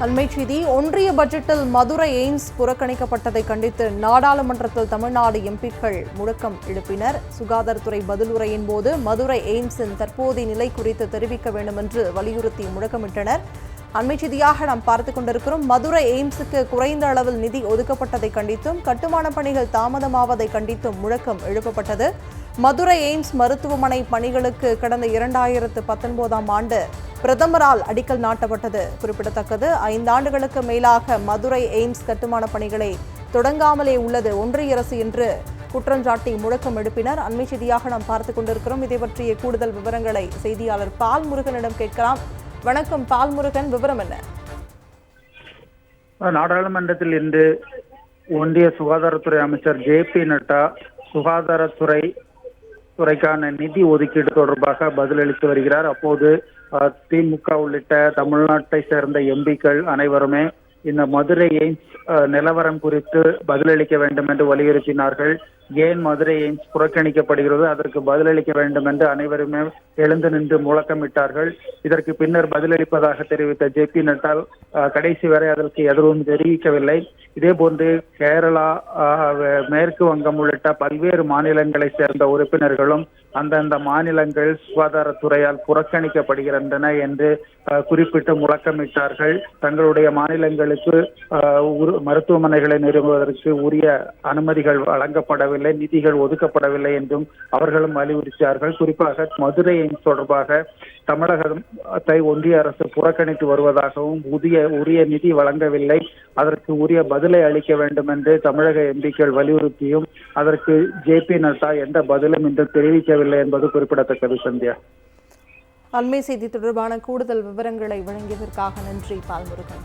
அண்மை செய்தி ஒன்றிய பட்ஜெட்டில் மதுரை எய்ம்ஸ் புறக்கணிக்கப்பட்டதை கண்டித்து நாடாளுமன்றத்தில் தமிழ்நாடு எம்பிக்கள் முழக்கம் எழுப்பினர். சுகாதாரத்துறை பதிலுரையின் போது மதுரை எய்ம்ஸின் தற்போதைய நிலை குறித்து தெரிவிக்க வேண்டும் என்று வலியுறுத்தி முழக்கமிட்டனர். அண்மை செய்தியாக நாம் பார்த்துக் கொண்டிருக்கிறோம் மதுரை எய்ம்ஸுக்கு குறைந்த அளவில் நிதி ஒதுக்கப்பட்டதை கண்டித்தும் கட்டுமான பணிகள் தாமதமாவதை கண்டித்தும் முழக்கம் எழுப்பப்பட்டது. மதுரை எய்ம்ஸ் மருத்துவமனை பணிகளுக்கு கடந்த இரண்டாயிரத்து பத்தொன்பதாம் ஆண்டு பிரதமரால் அடிக்கல் நாட்டப்பட்டது. குறிப்பிடத்தக்கது ஐந்தாண்டுகளுக்கு மேலாக மதுரை எய்ம்ஸ் கட்டுமான பணிகளை தொடங்காமலே உள்ளது ஒன்றிய அரசு என்று குற்றஞ்சாட்டி முழக்கம் எழுப்பினர். அண்மை செய்தியாக நாம் பார்த்துக் கொண்டிருக்கிறோம். இதை பற்றிய கூடுதல் விவரங்களை செய்தியாளர் பால் முருகனிடம் கேட்கலாம். வணக்கம் பால் முருகன் விவரம் என்ன? நாடாளுமன்றத்தில் இன்று ஒன்றிய சுகாதாரத்துறை அமைச்சர் ஜே பி நட்டா சுகாதாரத்துறை துறைக்கான நிதி ஒதுக்கீடு தொடர்பாக பதிலளித்து வருகிறார். அப்போது திமுக உள்ளிட்ட தமிழ்நாட்டை சேர்ந்த எம்பிக்கள் அனைவருமே இந்த மதுரை எய்ம்ஸ் நிலவரம் குறித்து பதிலளிக்க வேண்டும் என்று வலியுறுத்தினார்கள். ஏன் மதுரை எய்ம்ஸ் புறக்கணிக்கப்படுகிறது? அதற்கு பதிலளிக்க வேண்டும் என்று அனைவருமே எழுந்து நின்று முழக்கமிட்டார்கள். இதற்கு பின்னர் பதிலளிப்பதாக தெரிவித்த ஜே பி நட்டா கடைசி வரை அதற்கு எதுவும் தெரிவிக்கவில்லை. இதே போன்று கேரளா மேற்கு வங்கம் உள்ளிட்ட பல்வேறு மாநிலங்களை சேர்ந்த உறுப்பினர்களும் அந்தந்த மாநிலங்கள் சுகாதாரத்துறையால் புறக்கணிக்கப்படுகின்றன என்று குறிப்பிட்டு முழக்கமிட்டார்கள். தங்களுடைய மாநிலங்களுக்கு மருத்துவமனைகளை நிறுவுவதற்கு உரிய அனுமதிகள் வழங்கப்படவில்லை நிதிகள் ஒதுக்கப்படவில்லை என்றும் அவர்களும் வலியுறுத்தினார்கள். குறிப்பாக மதுரை எய்ம்ஸ் தொடர்பாக தமிழகத்தை ஒன்றிய அரசு புறக்கணித்து வருவதாகவும் உரிய உரிய நிதி வழங்கவில்லை அதற்கு உரிய பதிலை அளிக்க வேண்டும் என்று தமிழக எம்பிக்கள் வலியுறுத்தியும் அதற்கு ஜே பி நட்டா எந்த பதிலும் இன்று தெரிவிக்கவில்லை. என்பது குறிப்பிடத்தக்கது சந்தியா அண்மை செய்தி தொடர்பான கூடுதல் விவரங்களை வழங்கியதற்காக நன்றி பால்முருகன்.